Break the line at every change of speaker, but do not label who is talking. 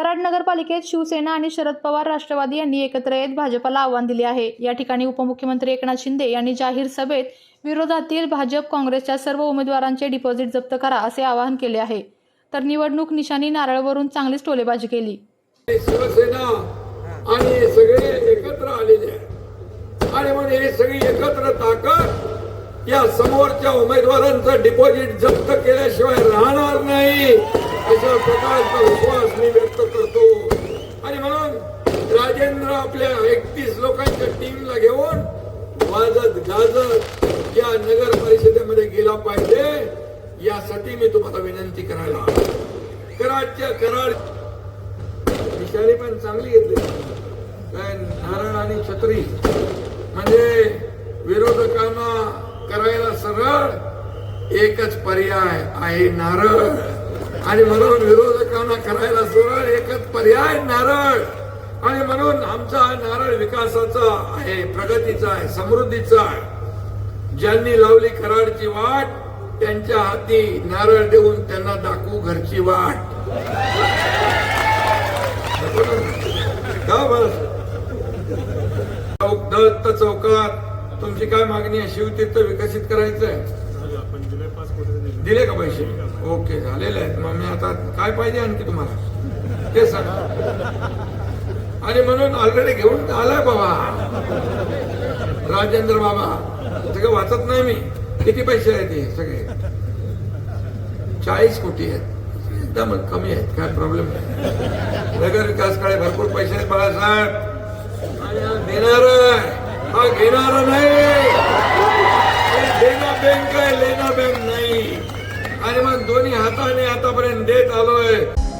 कराड नगरपालिकेत शिवसेना आणि शरद पवार राष्ट्रवादी यांनी एकत्र येत भाजपला आव्हान दिले आहे. या ठिकाणी उपमुख्यमंत्री एकनाथ शिंदे यांनी जाहीर सभेत विरोधातील भाजप काँग्रेसच्या सर्व उमेदवारांचे डिपॉझिट जप्त करा असे आवाहन केले आहे. तर निवडणूक निशाणी नारळवरून चांगलीच टोलेबाजी केली.
शिवसेना आणि हे सगळे एकत्र आलेले आणि म्हणजे हे सगळी एकत्र ताकद या समोरच्या उमेदवारांचं डिपॉझिट जप्त केल्याशिवाय राहणार नाही अशा प्रकारचा विश्वास मी व्यक्त करतो आणि म्हणून राजेंद्र आपल्या एकतीस लोकांच्या टीमला घेऊन वाजत गाजत या नगर परिषदेमध्ये गेला पाहिजे. यासाठी मी तुम्हाला विनंती करायला कराडच्या कराड विषारी पण चांगली घेतली. काय नारळ आणि छत्री. म्हणजे विरोधकांना करायला सरळ. एकच पर्याय आहे नारळ. आणि म्हणून विरोधकांना करायला सरळ एकच पर्याय नारळ. आणि म्हणून आमचा नारळ विकासाचा आहे प्रगतीचा आहे समृद्धीचा आहे. ज्यांनी लावली कराडची वाट त्यांच्या हाती नारळ देऊन त्यांना दाखवू घरची वाट. का बस दत्त चौकात तुमची काय मागणी आहे? शिवतीर्थ विकसित करायचंय? दिले का पैसे? ओके झालेले आहेत. मग मी आता काय पाहिजे आणखी तुम्हाला? ते सांगा. आणि म्हणून ऑलरेडी घेऊन आलाय बाबा. राजेंद्र बाबा सगळं वाचत नाही मी. किती पैसे आहेत हे सगळे? चाळीस कोटी आहेत. एकदम कमी आहेत काय प्रॉब्लेम नाही. नगर विकासकडे भरपूर पैसे आहेत बाळासाहेब. आणि देणार हा घेणार नाही. हे देना बँक आहे लेना बँक नाही. आणि मग दोन्ही हाताने आतापर्यंत देत आलोय.